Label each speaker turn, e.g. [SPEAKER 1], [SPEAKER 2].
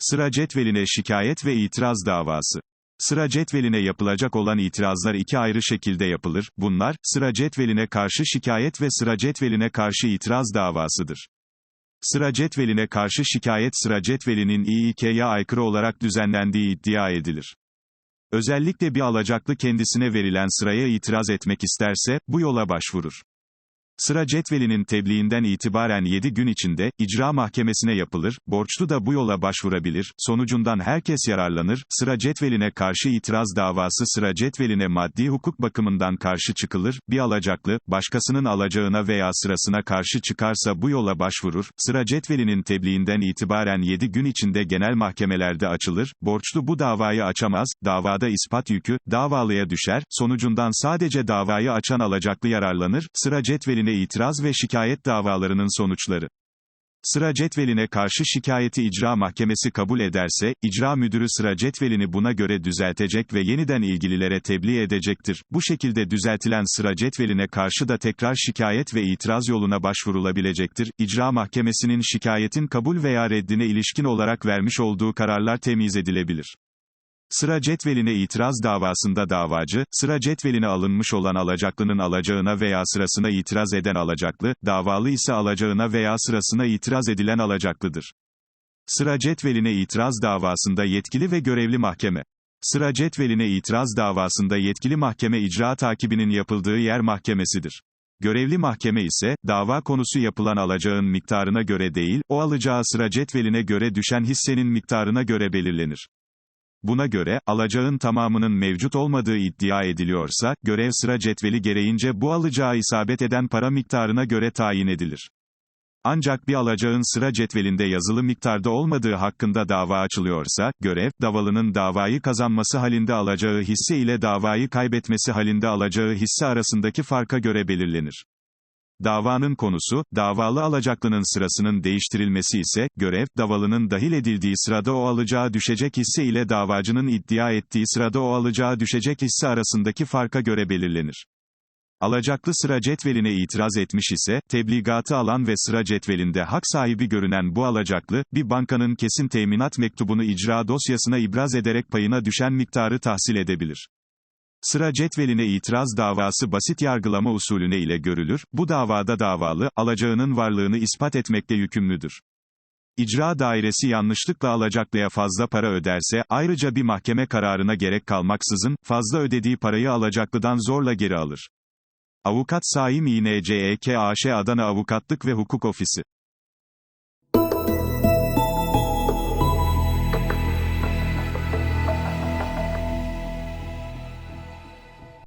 [SPEAKER 1] Sıra cetveline şikayet ve itiraz davası. Sıra cetveline yapılacak olan itirazlar iki ayrı şekilde yapılır. Bunlar, sıra cetveline karşı şikayet ve sıra cetveline karşı itiraz davasıdır. Sıra cetveline karşı şikayet sıra cetvelinin İİK'ye aykırı olarak düzenlendiği iddia edilir. Özellikle bir alacaklı kendisine verilen sıraya itiraz etmek isterse, bu yola başvurur. Sıra cetvelinin tebliğinden itibaren 7 gün içinde, icra mahkemesine yapılır, borçlu da bu yola başvurabilir, sonucundan herkes yararlanır, sıra cetveline karşı itiraz davası sıra cetveline maddi hukuk bakımından karşı çıkılır, bir alacaklı, başkasının alacağına veya sırasına karşı çıkarsa bu yola başvurur, sıra cetvelinin tebliğinden itibaren 7 gün içinde genel mahkemelerde açılır, borçlu bu davayı açamaz, davada ispat yükü, davalıya düşer, sonucundan sadece davayı açan alacaklı yararlanır, sıra cetveline itiraz ve şikayet davalarının sonuçları. Sıra cetveline karşı şikayeti icra mahkemesi kabul ederse, icra müdürü sıra cetvelini buna göre düzeltecek ve yeniden ilgililere tebliğ edecektir. Bu şekilde düzeltilen sıra cetveline karşı da tekrar şikayet ve itiraz yoluna başvurulabilecektir. İcra mahkemesinin şikayetin kabul veya reddine ilişkin olarak vermiş olduğu kararlar temiz edilebilir. Sıra cetveline itiraz davasında davacı, sıra cetveline alınmış olan alacaklının alacağına veya sırasına itiraz eden alacaklı, davalı ise alacağına veya sırasına itiraz edilen alacaklıdır. Sıra cetveline itiraz davasında yetkili ve görevli mahkeme. Sıra cetveline itiraz davasında yetkili mahkeme icra takibinin yapıldığı yer mahkemesidir. Görevli mahkeme ise, dava konusu yapılan alacağın miktarına göre değil, o alacağı sıra cetveline göre düşen hissenin miktarına göre belirlenir. Buna göre, alacağın tamamının mevcut olmadığı iddia ediliyorsa, görev sıra cetveli gereğince bu alacağı isabet eden para miktarına göre tayin edilir. Ancak bir alacağın sıra cetvelinde yazılı miktarda olmadığı hakkında dava açılıyorsa, görev, davalının davayı kazanması halinde alacağı hisse ile davayı kaybetmesi halinde alacağı hisse arasındaki farka göre belirlenir. Davanın konusu, davalı alacaklının sırasının değiştirilmesi ise, görev, davalının dahil edildiği sırada o alacağı düşecek hisse ile davacının iddia ettiği sırada o alacağı düşecek hisse arasındaki farka göre belirlenir. Alacaklı sıra cetveline itiraz etmiş ise, tebligatı alan ve sıra cetvelinde hak sahibi görünen bu alacaklı, bir bankanın kesin teminat mektubunu icra dosyasına ibraz ederek payına düşen miktarı tahsil edebilir. Sıra cetveline itiraz davası basit yargılama usulüne ile görülür, bu davada davalı, alacağının varlığını ispat etmekte yükümlüdür. İcra dairesi yanlışlıkla alacaklıya fazla para öderse, ayrıca bir mahkeme kararına gerek kalmaksızın, fazla ödediği parayı alacaklıdan zorla geri alır. Avukat Saim İNCEK AŞ Adana Avukatlık ve Hukuk Ofisi